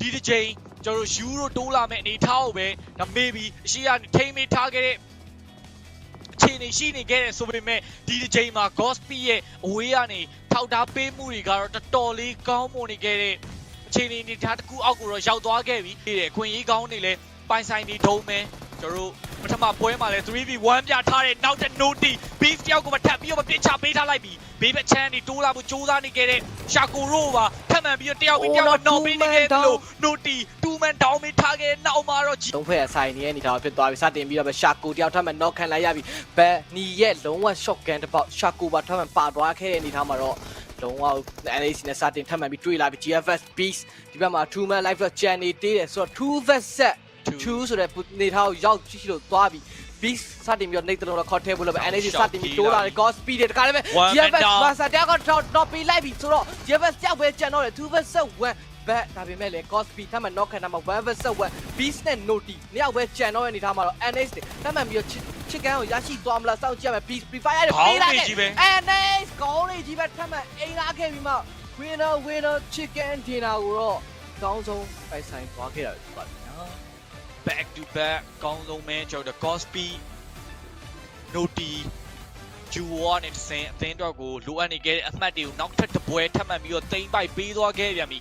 ဒီတစ်ချိန်ကျွန်တော်တို့ယူရိုတိုးလာမဲ့အနေထားကိုပဲဒါ maybe အရှိကနေထိမ့်မိထားခဲ့တဲ့အခြေအနေရှိနေခဲ့တယ်ဆိုပေမဲ့ဒီတစ်ချိန်မှာ Gospel ရဲ့အဝေးကနေထောက်ထားပေးမှုတွေကတော့တော်တော်လေးကောင်းမွန်နေခဲ့တဲ့အခြေအနေအနေထားတစ်ခုအောက်ကိုတော့ရောက်သွားခဲ့ပြီတဲ့အခွင့်အရေးကောင်းနေလဲပိုင်ဆိုင်နေထုံးမယ်ကျွန်တော်တို့ပထမပွဲမှာလဲ 3v1 ပြထားတဲ့နောက်တဲ့ Noti Beef တယောက်ကိုမထပ်ပြီးတော့မပြစ်ချပေးထားလိုက်ပြီဘေးဘက်ချမ်းနေတိုးလာဖို့ကြိုးစားနေခဲ့တဲ့ရှာကိုရိုပါထ ပ်မှန်ပြီးတော့တယောက်ပြီးတယောက်ကနော်ပေးနေခဲ့တယ်လို့ Noti 2 man down ပေးထားခဲ့တဲ့နောက်မှာတော့သုံးဖက်အဆိုင်နေတဲ့အနေထားဖြစ်သွားပြီစတင်ပြီးတော့ပဲရှာကိုတယောက်ထပ်မံ knock ခံလိုက်ရပြီဘက်နီရဲ့လုံးဝ shotgun တစ်ပေါက်ရှာကိုပါထပ်မံပါသွားခဲ့တဲ့အနေထားမှာတော့လုံးဝ NAC နဲ့စတင်ထပ်မံပြီးတွေ့လာပြီ GFS Beast ဒီဘက်မှာ2 man life ကျန်နေသေးတယ်ဆိုတော့2 vet set 2ဆိုတဲ့နေထားကိုရောက်ရှိလို့သွားပြီ Beast စတင်ပြီးတော့နေတလုံးတော့ခေါ်ထဲဖို့လို့ပဲ NAC စတင်ပြီးတိုးလာတယ် God speed တခါလည်းပဲ GFS မှာစတင်ကတော့ top ပေးလိုက်ပြီဆိုတော့ GFS ကြောက်ပဲကျန်တော့တယ်2 vet set 1ဘက်ဒါပေမဲ့လေ Cosby ထပ်မံ knock ခံတာမှာ1 vs 1 Beast နဲ့ Noti နှစ်ယောက်ပဲကြံတော့တဲ့အနေထားမှာတော့ NX တွေထပ်မံပြီးတော့ချစ်ကန်ကိုရရှိသွားမလားစောင့်ကြည့်ရမယ် Beast Free Fire တွေပေးလာတယ် NX ကောင်းလေးကြီးပဲထပ်မံအိမ်လာခဲ့ပြီးမှ winner winner chicken dinner ကိုတော့အကောင်းဆုံးပိုင်ဆိုင်သွားခဲ့တာဖြစ်ပါတယ်နော် back to back ကောင်းဆုံးပဲကျွန်တော်တို့ Cosby Noti ဂျူဝါနဲ့တစ်ဆင့်အသင်းတော်ကိုလိုအပ်နေခဲ့တဲ့အမှတ်တွေကိုနောက်ထပ်တစ်ပွဲထပ်မံပြီးတော့သိမ့်ပိုက်ပေးသွားခဲ့ပြန်ပြီ